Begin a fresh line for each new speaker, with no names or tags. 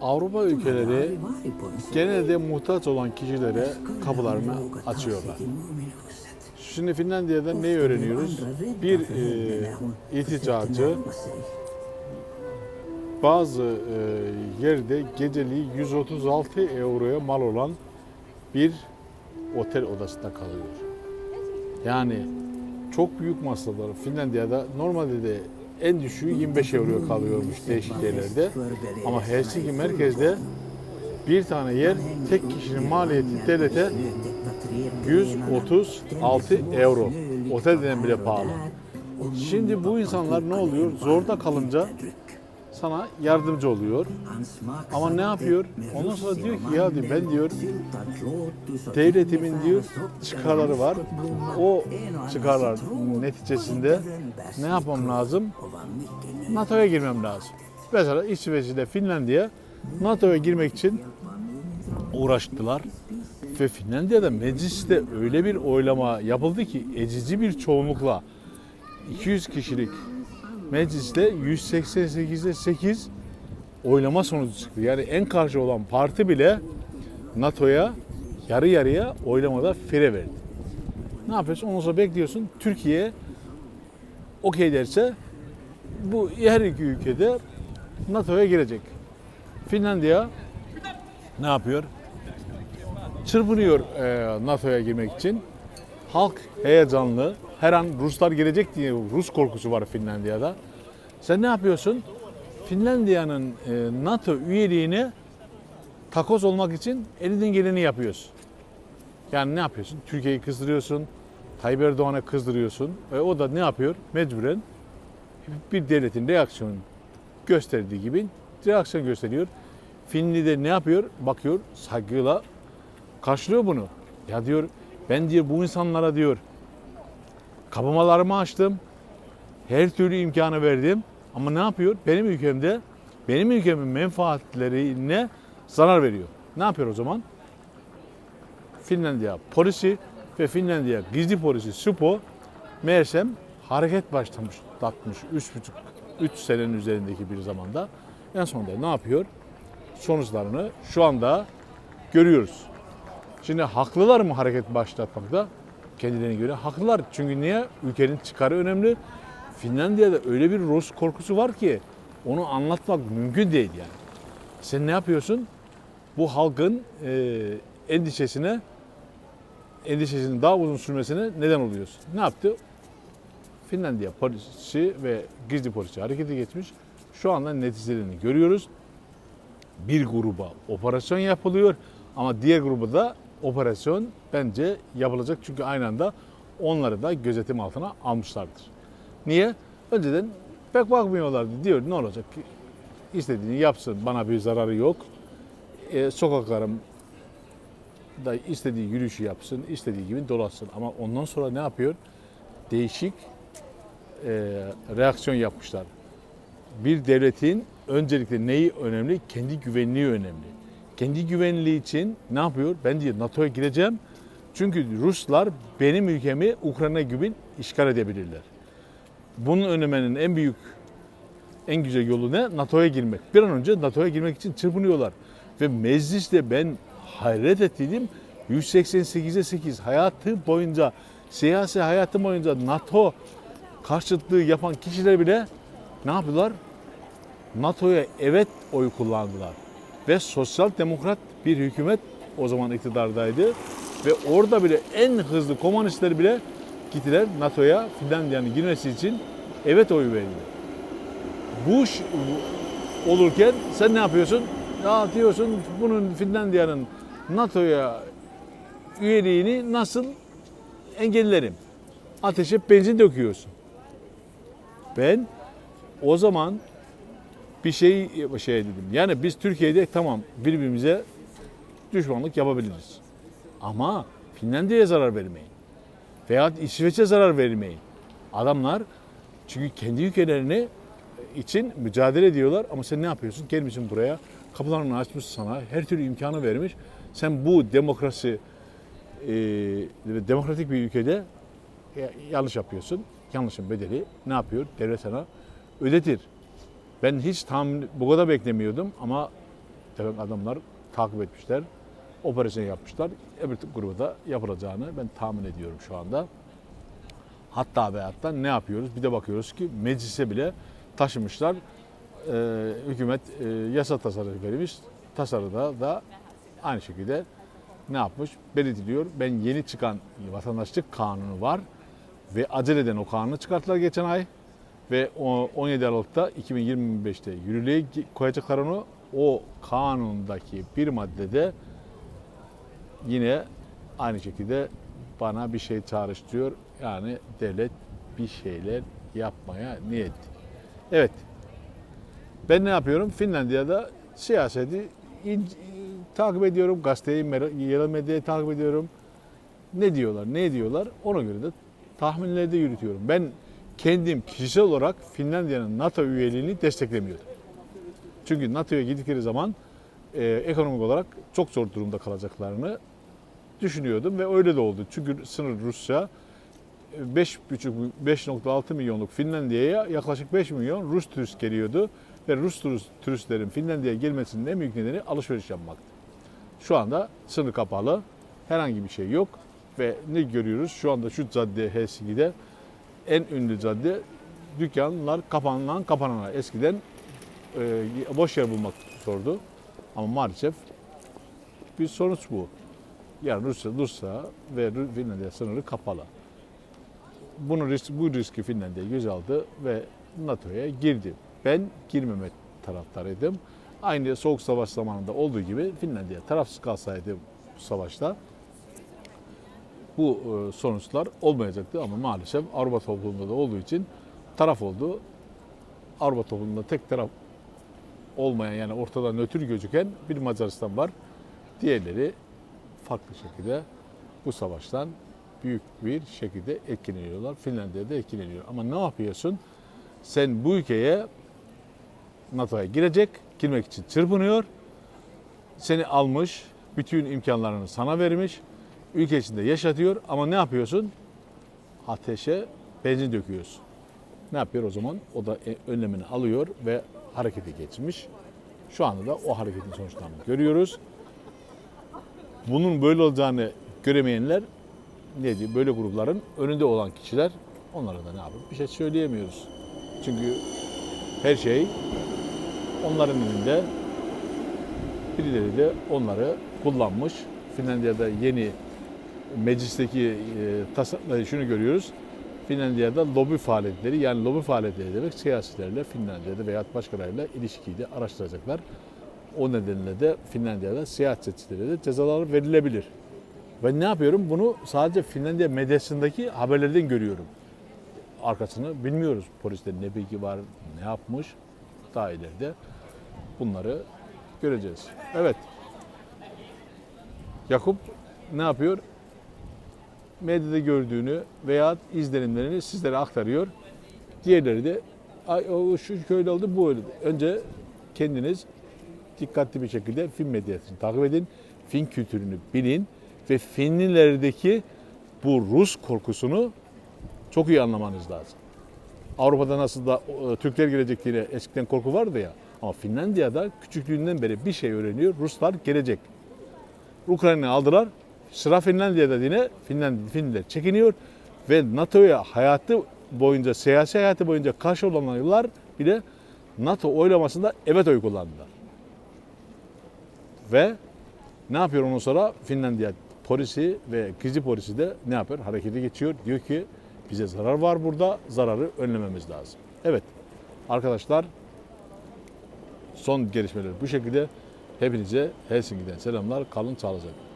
Avrupa ülkeleri genelde muhtaç olan kişilere kapılarını açıyorlar. Şimdi Finlandiya'da neyi öğreniyoruz? Bir e, ilticacı bazı e, yerde geceliği 136 euroya mal olan bir otel odasında kalıyor. Yani çok büyük masalar Finlandiya'da normalde de en düşüğü 25 euroya kalıyormuş değişik yerlerde. Ama Helsinki merkezde bir tane yer tek kişinin maliyeti devlete 136 euro. Otelden bile pahalı. Şimdi bu insanlar ne oluyor? Zorda kalınca sana yardımcı oluyor. Ama ne yapıyor? Ondan sonra diyor ki ya diyor, ben diyor devletimin diyor çıkarları var. O çıkarlar neticesinde ne yapmam lazım? NATO'ya girmem lazım. Mesela İsveç ile Finlandiya NATO'ya girmek için uğraştılar. Ve Finlandiya'da mecliste öyle bir oylama yapıldı ki ezici bir çoğunlukla 200 kişilik mecliste 188'de 8 oylama sonucu çıktı. Yani en karşı olan parti bile NATO'ya yarı yarıya oylamada fire verdi. Ne yapıyorsun? Ondan sonra bekliyorsun. Türkiye okey derse bu her iki ülkede NATO'ya girecek. Finlandiya ne yapıyor? Çırpınıyor e, NATO'ya girmek için. Halk heyecanlı. Her an Ruslar gelecek diye Rus korkusu var Finlandiya'da. Sen ne yapıyorsun? Finlandiya'nın e, NATO üyeliğine takoz olmak için elinden geleni yapıyorsun. Yani ne yapıyorsun? Türkiye'yi kızdırıyorsun. Tayyip Erdoğan'ı kızdırıyorsun. Ve o da ne yapıyor? Mecburen bir devletin reaksiyon gösterdiği gibi reaksiyon gösteriyor. Finli de ne yapıyor? Bakıyor saygıyla karşılıyor bunu. Ya diyor ben diyor bu insanlara diyor kapamalarımı açtım. Her türlü imkanı verdim. Ama ne yapıyor? Benim ülkemde benim ülkemin menfaatlerine zarar veriyor. Ne yapıyor o zaman? Finlandiya polisi ve Finlandiya gizli polisi SUPO meğersem hareket başlamış, tatmış 3,5 3 senenin üzerindeki bir zamanda. En sonunda ne yapıyor? Sonuçlarını şu anda görüyoruz. Şimdi haklılar mı hareket başlatmakta? Kendilerine göre haklılar. Çünkü niye? Ülkenin çıkarı önemli. Finlandiya'da öyle bir Rus korkusu var ki onu anlatmak mümkün değil yani. Sen ne yapıyorsun? Bu halkın e, endişesine endişesinin daha uzun sürmesine neden oluyorsun. Ne yaptı? Finlandiya polisi ve gizli polisi harekete geçmiş. Şu anda neticelerini görüyoruz. Bir gruba operasyon yapılıyor ama diğer gruba da operasyon bence yapılacak. Çünkü aynı anda onları da gözetim altına almışlardır. Niye? Önceden pek bakmıyorlardı. Diyor ne olacak ki? İstediğini yapsın. Bana bir zararı yok. E, sokaklarım da istediği yürüyüşü yapsın, istediği gibi dolaşsın. Ama ondan sonra ne yapıyor? Değişik e, reaksiyon yapmışlar. Bir devletin öncelikle neyi önemli? Kendi güvenliği önemli. Kendi güvenliği için ne yapıyor? Ben diyor NATO'ya gireceğim. Çünkü Ruslar benim ülkemi Ukrayna gibi işgal edebilirler. Bunun önlemenin en büyük, en güzel yolu ne? NATO'ya girmek. Bir an önce NATO'ya girmek için çırpınıyorlar. Ve mecliste ben hayret ettiydim. 188'e 8 hayatı boyunca, siyasi hayatı boyunca NATO karşıtlığı yapan kişiler bile ne yaptılar? NATO'ya evet oy kullandılar. Ve sosyal demokrat bir hükümet o zaman iktidardaydı. Ve orada bile en hızlı komünistler bile gittiler NATO'ya Finlandiya'nın girmesi için evet oyu verdiler. Bu ş- olurken sen ne yapıyorsun? Ya diyorsun bunun Finlandiya'nın NATO'ya üyeliğini nasıl engellerim? Ateşe benzin döküyorsun. Ben o zaman bir şey şey dedim. Yani biz Türkiye'de tamam birbirimize düşmanlık yapabiliriz. Ama Finlandiya'ya zarar vermeyin. Veya İsveç'e zarar vermeyin. Adamlar çünkü kendi ülkelerine için mücadele ediyorlar ama sen ne yapıyorsun? Gelmişsin buraya, kapılarını açmış sana, her türlü imkanı vermiş. Sen bu demokrasi, e, demokratik bir ülkede e, yanlış yapıyorsun. Yanlışın bedeli ne yapıyor? Devlet sana ödetir. Ben hiç tahmin, bu kadar beklemiyordum ama demek adamlar takip etmişler. Operasyon yapmışlar. Öbür gruba da yapılacağını ben tahmin ediyorum şu anda. Hatta ve hatta ne yapıyoruz? Bir de bakıyoruz ki meclise bile taşımışlar. Ee, hükümet e, yasa tasarı vermiş. Tasarıda da aynı şekilde ne yapmış? Belirtiliyor. Ben yeni çıkan vatandaşlık kanunu var ve aceleden o kanunu çıkarttılar geçen ay ve o 17 Aralık'ta 2025'te yürürlüğe koyacaklar onu. O kanundaki bir maddede yine aynı şekilde bana bir şey çağrıştırıyor. Yani devlet bir şeyler yapmaya niyetli. Evet. Ben ne yapıyorum? Finlandiya'da siyaseti takip ediyorum. Gazeteyi, yerel medyayı takip ediyorum. Ne diyorlar, ne ediyorlar? Ona göre de tahminleri de yürütüyorum. Ben kendim kişisel olarak Finlandiya'nın NATO üyeliğini desteklemiyorum. Çünkü NATO'ya gittikleri zaman e, ekonomik olarak çok zor durumda kalacaklarını düşünüyordum ve öyle de oldu. Çünkü sınır Rusya 5,5 5.6 milyonluk Finlandiya'ya yaklaşık 5 milyon Rus turist geliyordu ve Rus turist, turistlerin Finlandiya'ya gelmesinin en büyük nedeni alışveriş yapmaktı. Şu anda sınır kapalı, herhangi bir şey yok ve ne görüyoruz? Şu anda şu cadde Helsinki'de en ünlü cadde dükkanlar kapanan kapanana eskiden e, boş yer bulmak zordu ama maalesef bir sonuç bu. Yani Rusya, Rusya ve Finlandiya sınırı kapalı. Bunu risk, bu riski Finlandiya göz aldı ve NATO'ya girdi. Ben girmemek taraftarıydım. Aynı Soğuk Savaş zamanında olduğu gibi Finlandiya tarafsız kalsaydı bu savaşta bu e, sonuçlar olmayacaktı ama maalesef Avrupa toplumunda da olduğu için taraf oldu. Avrupa toplumunda tek taraf olmayan yani ortada nötr gözüken bir Macaristan var. Diğerleri farklı şekilde bu savaştan büyük bir şekilde etkileniyorlar. Finlandiya'da etkileniyor. Ama ne yapıyorsun? Sen bu ülkeye NATO'ya girecek, girmek için çırpınıyor. Seni almış, bütün imkanlarını sana vermiş. Ülke içinde yaşatıyor ama ne yapıyorsun? Ateşe benzin döküyorsun. Ne yapıyor o zaman? O da e, önlemini alıyor ve harekete geçmiş. Şu anda da o hareketin sonuçlarını görüyoruz. Bunun böyle olacağını göremeyenler ne diyor? Böyle grupların önünde olan kişiler onlara da ne yapıp bir şey söyleyemiyoruz. Çünkü her şey onların elinde. Birileri de onları kullanmış. Finlandiya'da yeni meclisteki e, tasa- şunu görüyoruz. Finlandiya'da lobi faaliyetleri yani lobi faaliyetleri demek siyasilerle Finlandiya'da veya başkalarıyla ilişkiyi de araştıracaklar. O nedenle de Finlandiya'da siyasetçilere de cezalar verilebilir. Ben ne yapıyorum? Bunu sadece Finlandiya medyasındaki haberlerden görüyorum. Arkasını bilmiyoruz. Poliste ne bilgi var, ne yapmış. Daha ileride bunları göreceğiz. Evet. Yakup ne yapıyor? Medyada gördüğünü veya izlenimlerini sizlere aktarıyor. Diğerleri de Ay, o şu şöyle oldu, bu öyle. oldu." Önce kendiniz dikkatli bir şekilde film medyasını takip edin. Fin kültürünü bilin ve Finlilerdeki bu Rus korkusunu çok iyi anlamanız lazım. Avrupa'da nasıl da Türkler gelecek diye eskiden korku vardı ya. Ama Finlandiya'da küçüklüğünden beri bir şey öğreniyor. Ruslar gelecek. Ukrayna'yı aldılar. Sıra Finlandiya'da yine Finland, Finliler çekiniyor. Ve NATO'ya hayatı boyunca, siyasi hayatı boyunca karşı olanlar bile NATO oylamasında evet oy kullandılar. Ve ne yapıyor ondan sonra? Finlandiya polisi ve gizli polisi de ne yapıyor? Harekete geçiyor. Diyor ki bize zarar var burada. Zararı önlememiz lazım. Evet arkadaşlar son gelişmeler bu şekilde. Hepinize Helsinki'den selamlar. Kalın sağlıcakla.